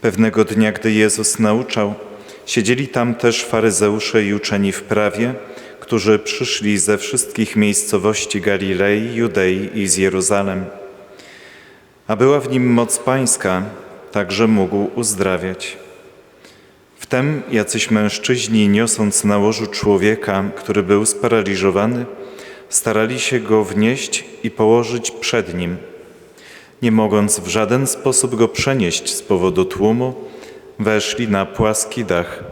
Pewnego dnia, gdy Jezus nauczał, siedzieli tam też faryzeusze i uczeni w prawie, którzy przyszli ze wszystkich miejscowości Galilei, Judei i z Jeruzalem. A była w nim moc pańska, także mógł uzdrawiać. Wtem jacyś mężczyźni, niosąc na łożu człowieka, który był sparaliżowany, starali się go wnieść i położyć przed nim. Nie mogąc w żaden sposób go przenieść z powodu tłumu, weszli na płaski dach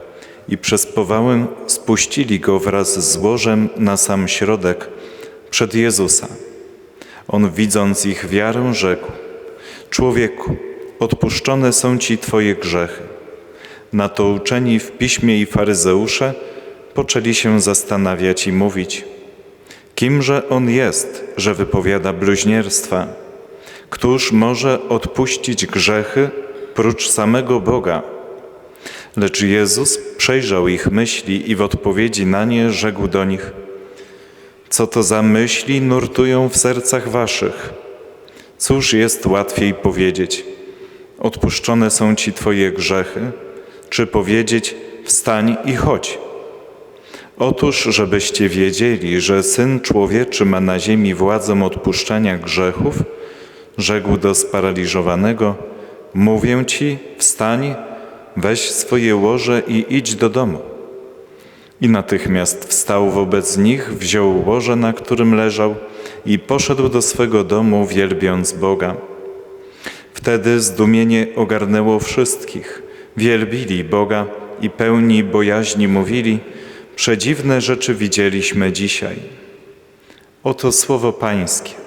i przez powałę spuścili go wraz z łożem na sam środek przed Jezusa. On, widząc ich wiarę, rzekł: Człowieku, odpuszczone są ci Twoje grzechy. Na to uczeni w piśmie i faryzeusze poczęli się zastanawiać i mówić: Kimże on jest, że wypowiada bluźnierstwa? Któż może odpuścić grzechy prócz samego Boga? Lecz Jezus przejrzał ich myśli i w odpowiedzi na nie rzekł do nich: Co to za myśli nurtują w sercach waszych? Cóż jest łatwiej powiedzieć: Odpuszczone są ci Twoje grzechy, czy powiedzieć: Wstań i chodź? Otóż, żebyście wiedzieli, że Syn Człowieczy ma na ziemi władzę odpuszczania grzechów, rzekł do sparaliżowanego: Mówię ci, wstań, weź swoje łoże i idź do domu. I natychmiast wstał wobec nich, wziął łoże, na którym leżał, i poszedł do swego domu, wielbiąc Boga. Wtedy zdumienie ogarnęło wszystkich. Wielbili Boga i pełni bojaźni mówili: Przedziwne rzeczy widzieliśmy dzisiaj. Oto słowo Pańskie.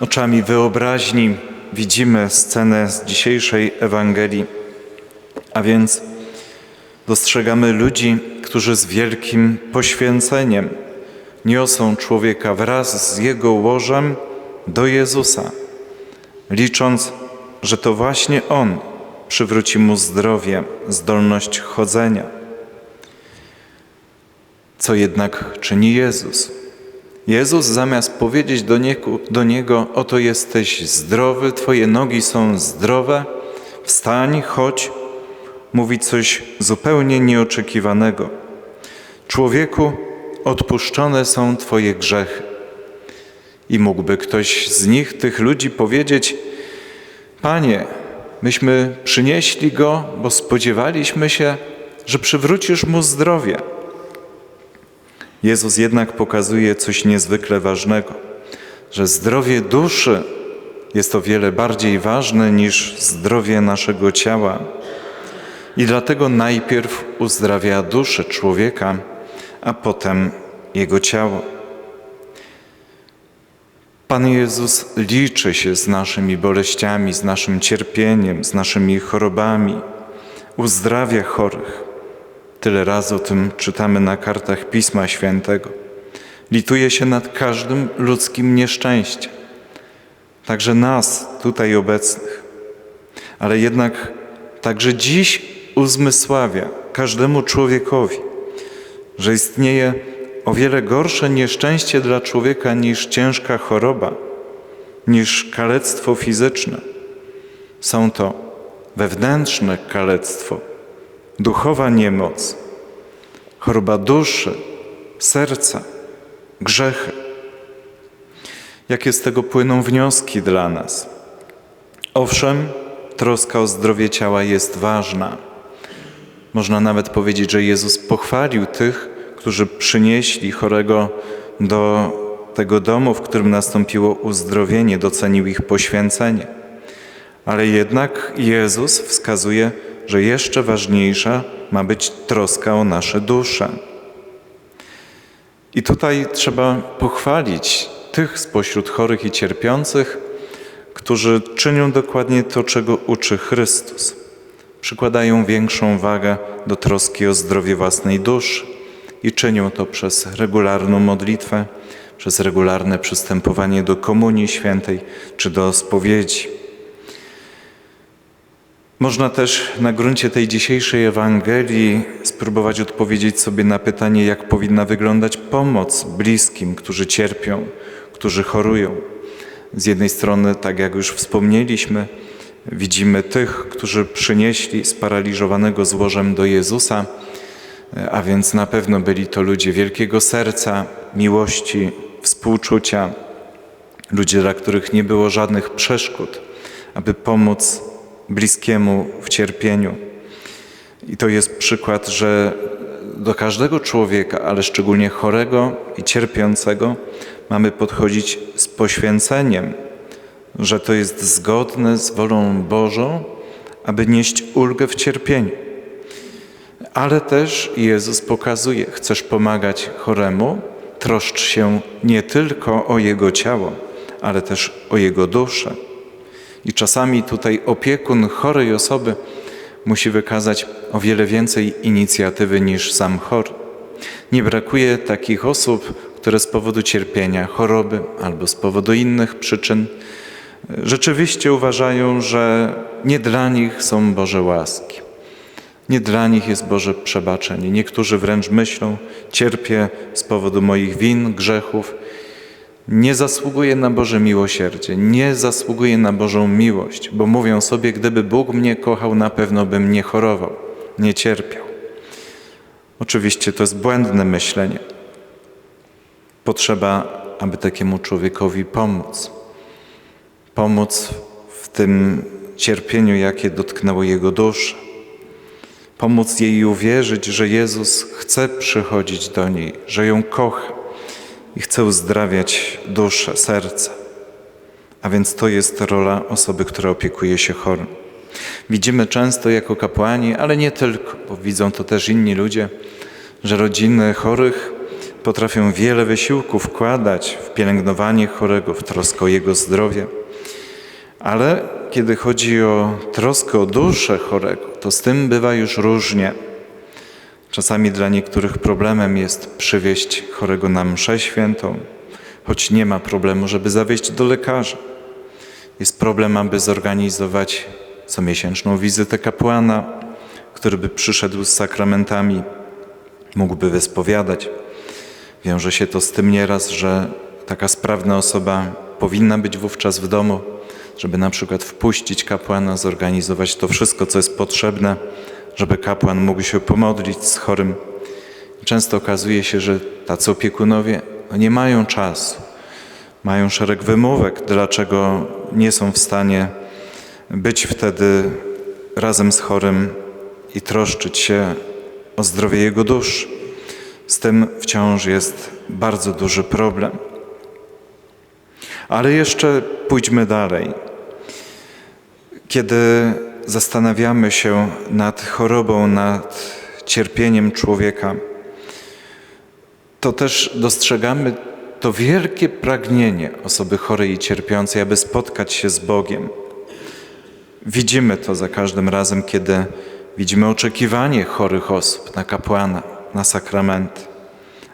Oczami wyobraźni widzimy scenę z dzisiejszej Ewangelii, a więc dostrzegamy ludzi, którzy z wielkim poświęceniem niosą człowieka wraz z jego łożem do Jezusa, licząc, że to właśnie On przywróci mu zdrowie, zdolność chodzenia. Co jednak czyni Jezus? Jezus zamiast powiedzieć do niego, do niego: Oto jesteś zdrowy, Twoje nogi są zdrowe, wstań, chodź, mówi coś zupełnie nieoczekiwanego. Człowieku, odpuszczone są Twoje grzechy. I mógłby ktoś z nich, tych ludzi, powiedzieć: Panie, myśmy przynieśli go, bo spodziewaliśmy się, że przywrócisz mu zdrowie. Jezus jednak pokazuje coś niezwykle ważnego, że zdrowie duszy jest o wiele bardziej ważne niż zdrowie naszego ciała. I dlatego najpierw uzdrawia duszę człowieka, a potem jego ciało. Pan Jezus liczy się z naszymi boleściami, z naszym cierpieniem, z naszymi chorobami, uzdrawia chorych. Tyle razy o tym czytamy na kartach Pisma Świętego. Lituje się nad każdym ludzkim nieszczęściem, także nas tutaj obecnych. Ale jednak także dziś uzmysławia każdemu człowiekowi, że istnieje o wiele gorsze nieszczęście dla człowieka niż ciężka choroba, niż kalectwo fizyczne. Są to wewnętrzne kalectwo, duchowa niemoc, choroba duszy, serca, grzechy. Jakie z tego płyną wnioski dla nas? Owszem, troska o zdrowie ciała jest ważna. Można nawet powiedzieć, że Jezus pochwalił tych, którzy przynieśli chorego do tego domu, w którym nastąpiło uzdrowienie, docenił ich poświęcenie. Ale jednak Jezus wskazuje, że jeszcze ważniejsza ma być troska o nasze dusze. I tutaj trzeba pochwalić tych spośród chorych i cierpiących, którzy czynią dokładnie to, czego uczy Chrystus. Przykładają większą wagę do troski o zdrowie własnej duszy i czynią to przez regularną modlitwę, przez regularne przystępowanie do Komunii Świętej czy do spowiedzi. Można też na gruncie tej dzisiejszej Ewangelii spróbować odpowiedzieć sobie na pytanie, jak powinna wyglądać pomoc bliskim, którzy cierpią, którzy chorują. Z jednej strony, tak jak już wspomnieliśmy, widzimy tych, którzy przynieśli sparaliżowanego złożem do Jezusa, a więc na pewno byli to ludzie wielkiego serca, miłości, współczucia, ludzie, dla których nie było żadnych przeszkód, aby pomóc bliskiemu w cierpieniu. I to jest przykład, że do każdego człowieka, ale szczególnie chorego i cierpiącego, mamy podchodzić z poświęceniem, że to jest zgodne z wolą Bożą, aby nieść ulgę w cierpieniu. Ale też Jezus pokazuje, chcesz pomagać choremu, troszcz się nie tylko o jego ciało, ale też o jego duszę. I czasami tutaj opiekun chorej osoby musi wykazać o wiele więcej inicjatywy niż sam chory. Nie brakuje takich osób, które z powodu cierpienia, choroby albo z powodu innych przyczyn rzeczywiście uważają, że nie dla nich są Boże łaski. Nie dla nich jest Boże przebaczenie. Niektórzy wręcz myślą, cierpię z powodu moich win, grzechów. Nie zasługuję na Boże miłosierdzie, nie zasługuję na Bożą miłość, bo mówią sobie, gdyby Bóg mnie kochał, na pewno bym nie chorował, nie cierpiał. Oczywiście to jest błędne myślenie. Potrzeba, aby takiemu człowiekowi pomóc. Pomóc w tym cierpieniu, jakie dotknęło jego duszę pomóc jej uwierzyć, że Jezus chce przychodzić do niej, że ją kocha i chce uzdrawiać duszę, serce. A więc to jest rola osoby, która opiekuje się chorym. Widzimy często jako kapłani, ale nie tylko, bo widzą to też inni ludzie, że rodziny chorych potrafią wiele wysiłku wkładać w pielęgnowanie chorego, w troskę o jego zdrowie. Ale kiedy chodzi o troskę o duszę chorego, to z tym bywa już różnie. Czasami dla niektórych problemem jest przywieźć chorego na mszę świętą, choć nie ma problemu, żeby zawieźć do lekarza. Jest problem, aby zorganizować comiesięczną wizytę kapłana, który by przyszedł z sakramentami, mógłby wyspowiadać. Wiąże się to z tym nieraz, że taka sprawna osoba powinna być wówczas w domu, żeby na przykład wpuścić kapłana, zorganizować to wszystko, co jest potrzebne, żeby kapłan mógł się pomodlić z chorym. Często okazuje się, że tacy opiekunowie no nie mają czasu, mają szereg wymówek, dlaczego nie są w stanie być wtedy razem z chorym i troszczyć się o zdrowie jego duszy. Z tym wciąż jest bardzo duży problem. Ale jeszcze pójdźmy dalej. Kiedy zastanawiamy się nad chorobą, nad cierpieniem człowieka, to też dostrzegamy to wielkie pragnienie osoby chorej i cierpiącej, aby spotkać się z Bogiem. Widzimy to za każdym razem, kiedy widzimy oczekiwanie chorych osób na kapłana, na sakramenty.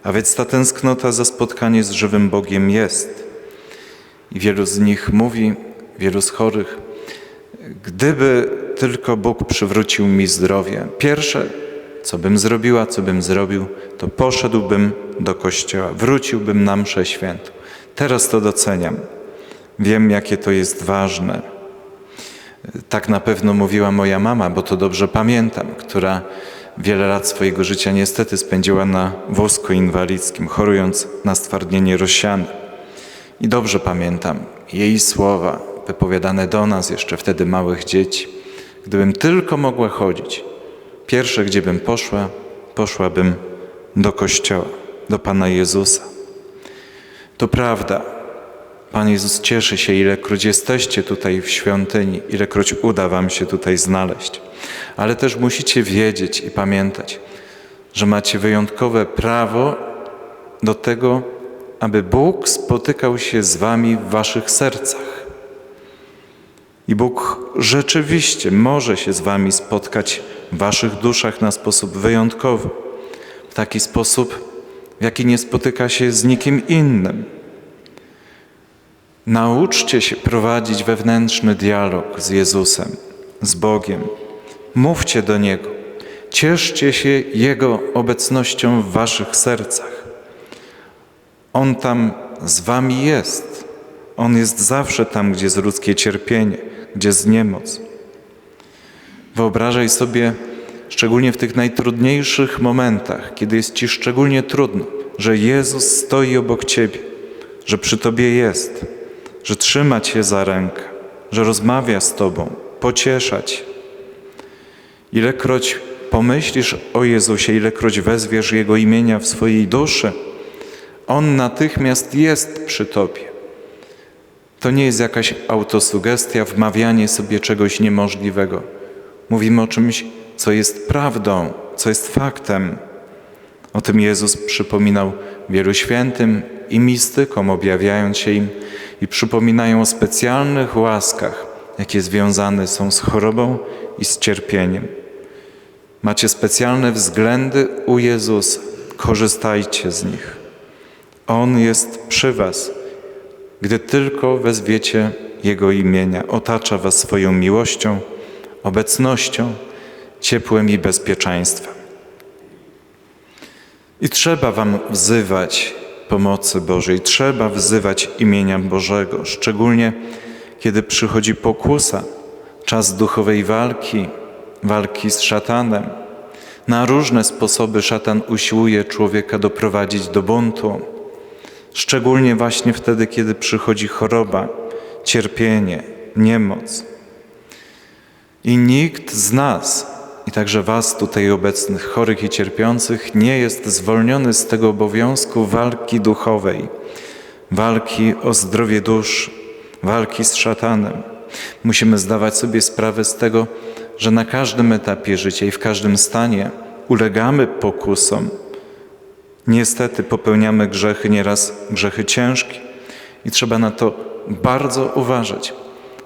A więc ta tęsknota za spotkanie z żywym Bogiem jest. I wielu z nich mówi, wielu z chorych, Gdyby tylko Bóg przywrócił mi zdrowie, pierwsze, co bym zrobiła, co bym zrobił, to poszedłbym do kościoła, wróciłbym na mszę świętą. Teraz to doceniam. Wiem, jakie to jest ważne. Tak na pewno mówiła moja mama, bo to dobrze pamiętam, która wiele lat swojego życia niestety spędziła na wózku inwalidzkim, chorując na stwardnienie rozsiane. I dobrze pamiętam jej słowa, wypowiadane do nas, jeszcze wtedy małych dzieci. Gdybym tylko mogła chodzić, pierwsze, gdzie bym poszła, poszłabym do kościoła, do Pana Jezusa. To prawda, Pan Jezus cieszy się, ilekroć jesteście tutaj w świątyni, ilekroć uda Wam się tutaj znaleźć. Ale też musicie wiedzieć i pamiętać, że macie wyjątkowe prawo do tego, aby Bóg spotykał się z Wami w Waszych sercach. I Bóg rzeczywiście może się z Wami spotkać w Waszych duszach na sposób wyjątkowy, w taki sposób, w jaki nie spotyka się z nikim innym. Nauczcie się prowadzić wewnętrzny dialog z Jezusem, z Bogiem. Mówcie do Niego. Cieszcie się Jego obecnością w Waszych sercach. On tam z wami jest. On jest zawsze tam, gdzie jest ludzkie cierpienie, gdzie jest niemoc. Wyobrażaj sobie, szczególnie w tych najtrudniejszych momentach, kiedy jest ci szczególnie trudno, że Jezus stoi obok ciebie, że przy tobie jest, że trzyma cię za rękę, że rozmawia z tobą, pociesza cię. Ilekroć pomyślisz o Jezusie, ilekroć wezwiesz Jego imienia w swojej duszy, On natychmiast jest przy Tobie. To nie jest jakaś autosugestia, wmawianie sobie czegoś niemożliwego. Mówimy o czymś, co jest prawdą, co jest faktem. O tym Jezus przypominał wielu świętym i mistykom, objawiając się im i przypominają o specjalnych łaskach, jakie związane są z chorobą i z cierpieniem. Macie specjalne względy u Jezusa, korzystajcie z nich. On jest przy Was, gdy tylko wezwiecie Jego imienia, otacza Was swoją miłością, obecnością, ciepłem i bezpieczeństwem. I trzeba Wam wzywać pomocy Bożej, trzeba wzywać imienia Bożego, szczególnie kiedy przychodzi pokusa, czas duchowej walki, walki z szatanem. Na różne sposoby szatan usiłuje człowieka doprowadzić do buntu, szczególnie właśnie wtedy, kiedy przychodzi choroba, cierpienie, niemoc. I nikt z nas, i także Was tutaj obecnych, chorych i cierpiących, nie jest zwolniony z tego obowiązku walki duchowej, walki o zdrowie dusz, walki z szatanem. Musimy zdawać sobie sprawę z tego, że na każdym etapie życia i w każdym stanie ulegamy pokusom. Niestety popełniamy grzechy, nieraz grzechy ciężkie i trzeba na to bardzo uważać,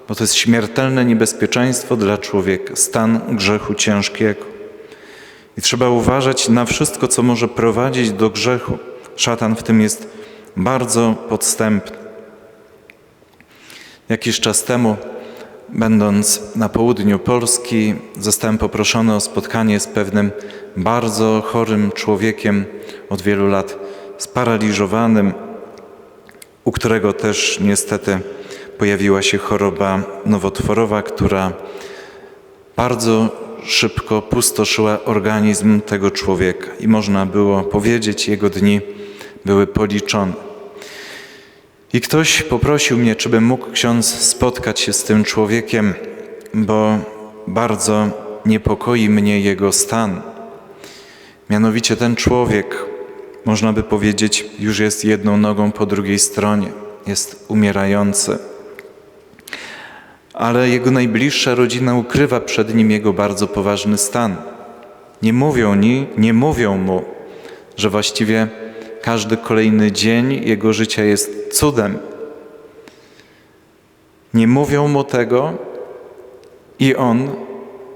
bo to jest śmiertelne niebezpieczeństwo dla człowieka, stan grzechu ciężkiego. I trzeba uważać na wszystko, co może prowadzić do grzechu. Szatan w tym jest bardzo podstępny. Jakiś czas temu Będąc na południu Polski, zostałem poproszony o spotkanie z pewnym bardzo chorym człowiekiem od wielu lat, sparaliżowanym, u którego też niestety pojawiła się choroba nowotworowa, która bardzo szybko pustoszyła organizm tego człowieka i można było powiedzieć, jego dni były policzone. I ktoś poprosił mnie, czy bym mógł ksiądz spotkać się z tym człowiekiem, bo bardzo niepokoi mnie jego stan. Mianowicie ten człowiek, można by powiedzieć, już jest jedną nogą po drugiej stronie, jest umierający. Ale jego najbliższa rodzina ukrywa przed nim jego bardzo poważny stan. Nie mówią, ni, nie mówią mu, że właściwie każdy kolejny dzień jego życia jest cudem. Nie mówią mu tego i on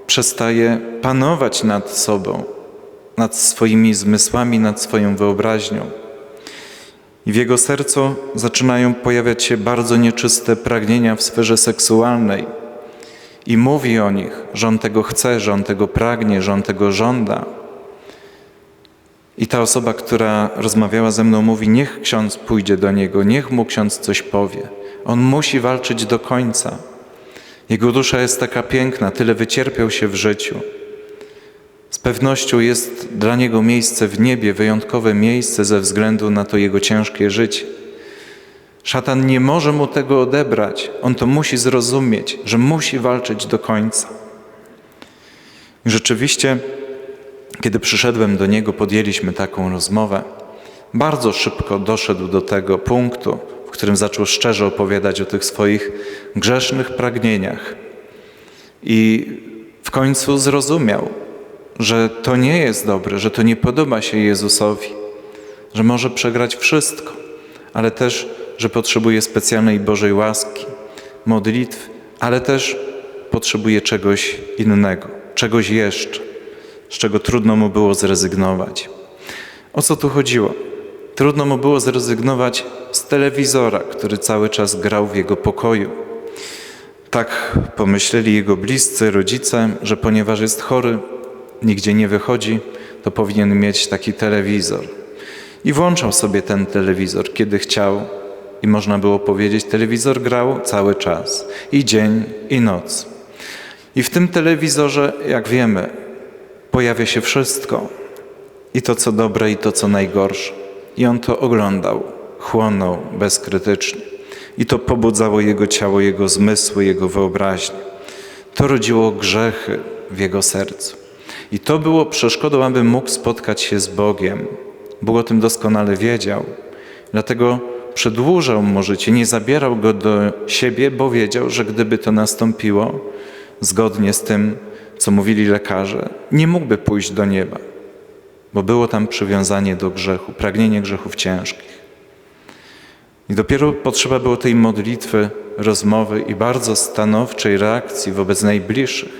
przestaje panować nad sobą, nad swoimi zmysłami, nad swoją wyobraźnią. I w jego sercu zaczynają pojawiać się bardzo nieczyste pragnienia w sferze seksualnej. I mówi o nich, że on tego chce, że on tego pragnie, że on tego żąda. I ta osoba, która rozmawiała ze mną, mówi: Niech ksiądz pójdzie do niego, niech mu ksiądz coś powie. On musi walczyć do końca. Jego dusza jest taka piękna, tyle wycierpiał się w życiu. Z pewnością jest dla niego miejsce w niebie, wyjątkowe miejsce ze względu na to jego ciężkie życie. Szatan nie może mu tego odebrać. On to musi zrozumieć, że musi walczyć do końca. I rzeczywiście kiedy przyszedłem do niego, podjęliśmy taką rozmowę. Bardzo szybko doszedł do tego punktu, w którym zaczął szczerze opowiadać o tych swoich grzesznych pragnieniach. I w końcu zrozumiał, że to nie jest dobre, że to nie podoba się Jezusowi, że może przegrać wszystko, ale też, że potrzebuje specjalnej Bożej łaski, modlitw, ale też potrzebuje czegoś innego, czegoś jeszcze z czego trudno mu było zrezygnować. O co tu chodziło? Trudno mu było zrezygnować z telewizora, który cały czas grał w jego pokoju. Tak pomyśleli jego bliscy, rodzice, że ponieważ jest chory, nigdzie nie wychodzi, to powinien mieć taki telewizor. I włączał sobie ten telewizor, kiedy chciał, I można było powiedzieć, telewizor grał cały czas, i dzień, i noc. I w tym telewizorze, jak wiemy, pojawia się wszystko. I to, co dobre, i to, co najgorsze. I on to oglądał, chłonął bezkrytycznie. I to pobudzało jego ciało, jego zmysły, jego wyobraźnię. To rodziło grzechy w jego sercu. I to było przeszkodą, aby mógł spotkać się z Bogiem. Bóg o tym doskonale wiedział. Dlatego przedłużał mu życie, nie zabierał go do siebie, bo wiedział, że gdyby to nastąpiło, zgodnie z tym, co mówili lekarze, nie mógłby pójść do nieba, bo było tam przywiązanie do grzechu, pragnienie grzechów ciężkich. I dopiero potrzeba było tej modlitwy, rozmowy i bardzo stanowczej reakcji wobec najbliższych,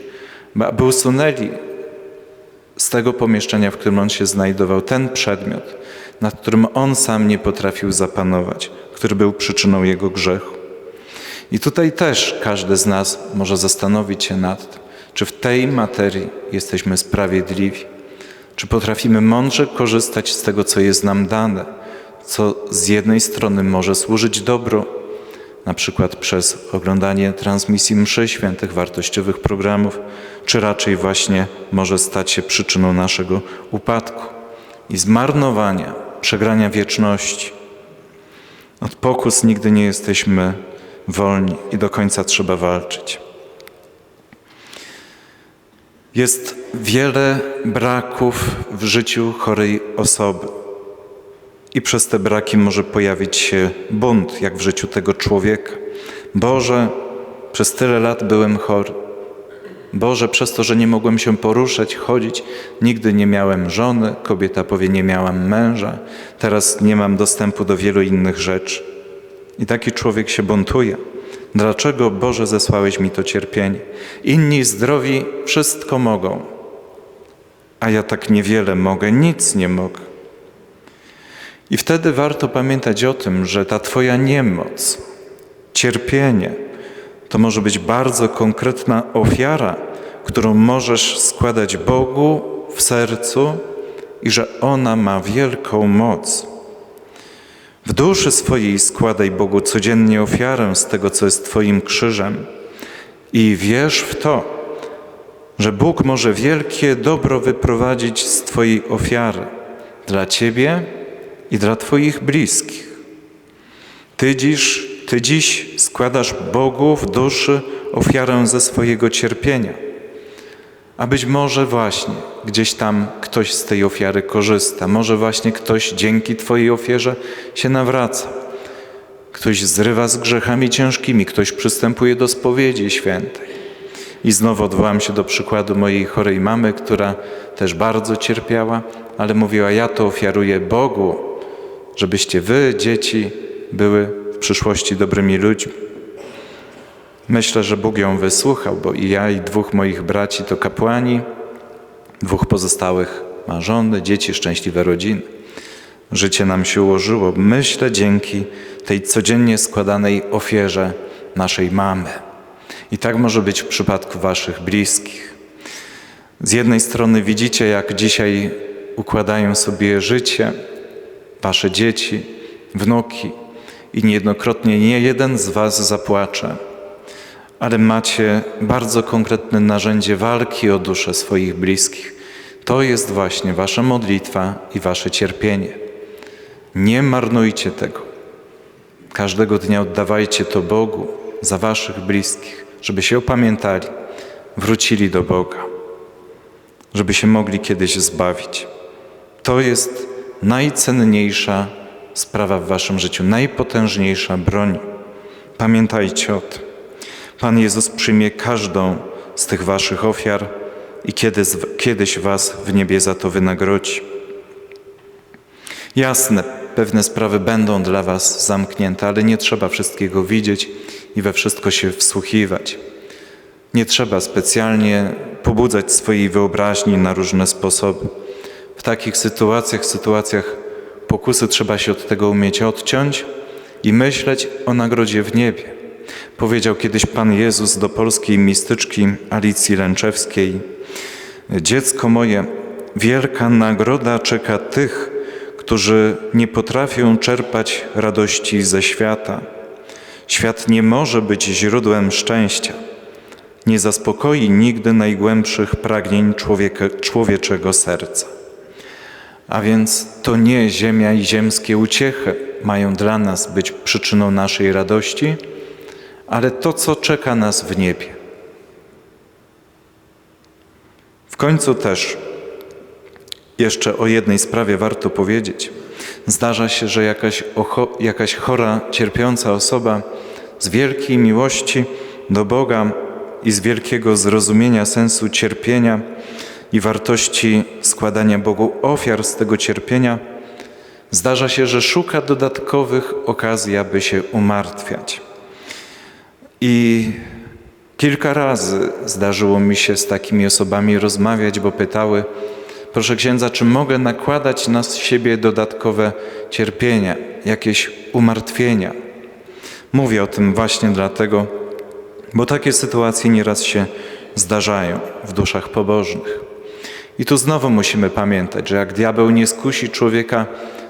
aby usunęli z tego pomieszczenia, w którym on się znajdował, ten przedmiot, nad którym on sam nie potrafił zapanować, który był przyczyną jego grzechu. I tutaj też każdy z nas może zastanowić się nad tym, czy w tej materii jesteśmy sprawiedliwi, czy potrafimy mądrze korzystać z tego, co jest nam dane, co z jednej strony może służyć dobru, na przykład przez oglądanie transmisji mszy świętych, wartościowych programów, czy raczej właśnie może stać się przyczyną naszego upadku i zmarnowania, przegrania wieczności. Od pokus nigdy nie jesteśmy wolni i do końca trzeba walczyć. Jest wiele braków w życiu chorej osoby. I przez te braki może pojawić się bunt, jak w życiu tego człowieka. Boże, przez tyle lat byłem chory. Boże, przez to, że nie mogłem się poruszać, chodzić, nigdy nie miałem żony, kobieta powie, nie miałam męża, teraz nie mam dostępu do wielu innych rzeczy. I taki człowiek się buntuje. Dlaczego, Boże, zesłałeś mi to cierpienie? Inni zdrowi wszystko mogą, a ja tak niewiele mogę, nic nie mogę. I wtedy warto pamiętać o tym, że ta Twoja niemoc, cierpienie, to może być bardzo konkretna ofiara, którą możesz składać Bogu w sercu i że ona ma wielką moc. W duszy swojej składaj Bogu codziennie ofiarę z tego, co jest Twoim krzyżem i wierz w to, że Bóg może wielkie dobro wyprowadzić z Twojej ofiary dla Ciebie i dla Twoich bliskich. Ty dziś, ty dziś składasz Bogu w duszy ofiarę ze swojego cierpienia. A być może właśnie gdzieś tam ktoś z tej ofiary korzysta, może właśnie ktoś dzięki Twojej ofierze się nawraca. Ktoś zrywa z grzechami ciężkimi, ktoś przystępuje do spowiedzi świętej. I znowu odwołam się do przykładu mojej chorej mamy, która też bardzo cierpiała, ale mówiła: Ja to ofiaruję Bogu, żebyście wy, dzieci, były w przyszłości dobrymi ludźmi. Myślę, że Bóg ją wysłuchał, bo i ja, i dwóch moich braci to kapłani, dwóch pozostałych ma żony, dzieci, szczęśliwe rodziny. Życie nam się ułożyło, myślę, dzięki tej codziennie składanej ofierze naszej mamy. I tak może być w przypadku Waszych bliskich. Z jednej strony widzicie, jak dzisiaj układają sobie życie Wasze dzieci, wnuki, i niejednokrotnie nie jeden z Was zapłacze ale macie bardzo konkretne narzędzie walki o duszę swoich bliskich. To jest właśnie Wasza modlitwa i Wasze cierpienie. Nie marnujcie tego. Każdego dnia oddawajcie to Bogu za Waszych bliskich, żeby się opamiętali, wrócili do Boga, żeby się mogli kiedyś zbawić. To jest najcenniejsza sprawa w Waszym życiu, najpotężniejsza broń. Pamiętajcie o tym. Pan Jezus przyjmie każdą z tych waszych ofiar i kiedyś, kiedyś was w niebie za to wynagrodzi. Jasne, pewne sprawy będą dla was zamknięte, ale nie trzeba wszystkiego widzieć i we wszystko się wsłuchiwać. Nie trzeba specjalnie pobudzać swojej wyobraźni na różne sposoby. W takich sytuacjach, sytuacjach pokusy trzeba się od tego umieć odciąć i myśleć o nagrodzie w niebie. Powiedział kiedyś Pan Jezus do polskiej mistyczki Alicji Lęczewskiej: Dziecko moje, wielka nagroda czeka tych, którzy nie potrafią czerpać radości ze świata. Świat nie może być źródłem szczęścia. Nie zaspokoi nigdy najgłębszych pragnień człowieka, człowieczego serca. A więc to nie ziemia i ziemskie uciechy mają dla nas być przyczyną naszej radości, ale to, co czeka nas w niebie. W końcu też jeszcze o jednej sprawie warto powiedzieć. Zdarza się, że jakaś, jakaś chora, cierpiąca osoba z wielkiej miłości do Boga i z wielkiego zrozumienia sensu cierpienia i wartości składania Bogu ofiar z tego cierpienia, zdarza się, że szuka dodatkowych okazji, aby się umartwiać. I kilka razy zdarzyło mi się z takimi osobami rozmawiać, bo pytały, proszę księdza, czy mogę nakładać na siebie dodatkowe cierpienia, jakieś umartwienia. Mówię o tym właśnie dlatego, bo takie sytuacje nieraz się zdarzają w duszach pobożnych. I tu znowu musimy pamiętać, że jak diabeł nie skusi człowieka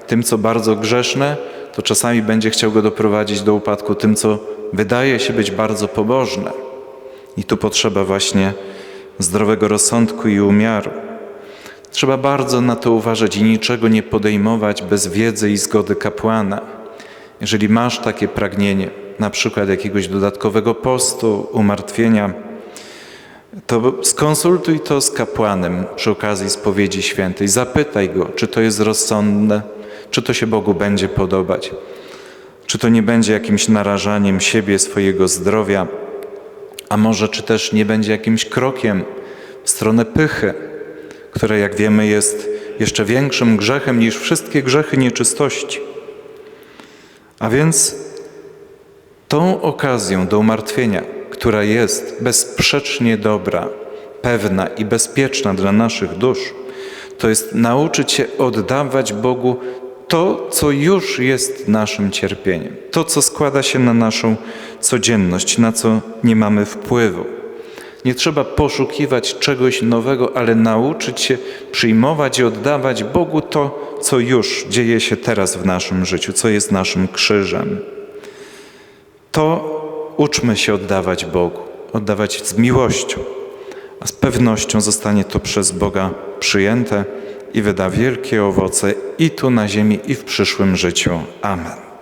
tym, co bardzo grzeszne, to czasami będzie chciał go doprowadzić do upadku tym, co wydaje się być bardzo pobożne. I tu potrzeba właśnie zdrowego rozsądku i umiaru. Trzeba bardzo na to uważać i niczego nie podejmować bez wiedzy i zgody kapłana. Jeżeli masz takie pragnienie, na przykład jakiegoś dodatkowego postu, umartwienia, to skonsultuj to z kapłanem przy okazji spowiedzi świętej. Zapytaj go, czy to jest rozsądne, czy to się Bogu będzie podobać, czy to nie będzie jakimś narażaniem siebie, swojego zdrowia, a może czy też nie będzie jakimś krokiem w stronę pychy, które jak wiemy jest jeszcze większym grzechem niż wszystkie grzechy nieczystości. A więc tą okazją do umartwienia, która jest bezsprzecznie dobra, pewna i bezpieczna dla naszych dusz, to jest nauczyć się oddawać Bogu to, co już jest naszym cierpieniem, to, co składa się na naszą codzienność, na co nie mamy wpływu. Nie trzeba poszukiwać czegoś nowego, ale nauczyć się przyjmować i oddawać Bogu to, co już dzieje się teraz w naszym życiu, co jest naszym krzyżem. To uczmy się oddawać Bogu, oddawać z miłością, a z pewnością zostanie to przez Boga przyjęte i wyda wielkie owoce i tu na ziemi, i w przyszłym życiu. Amen.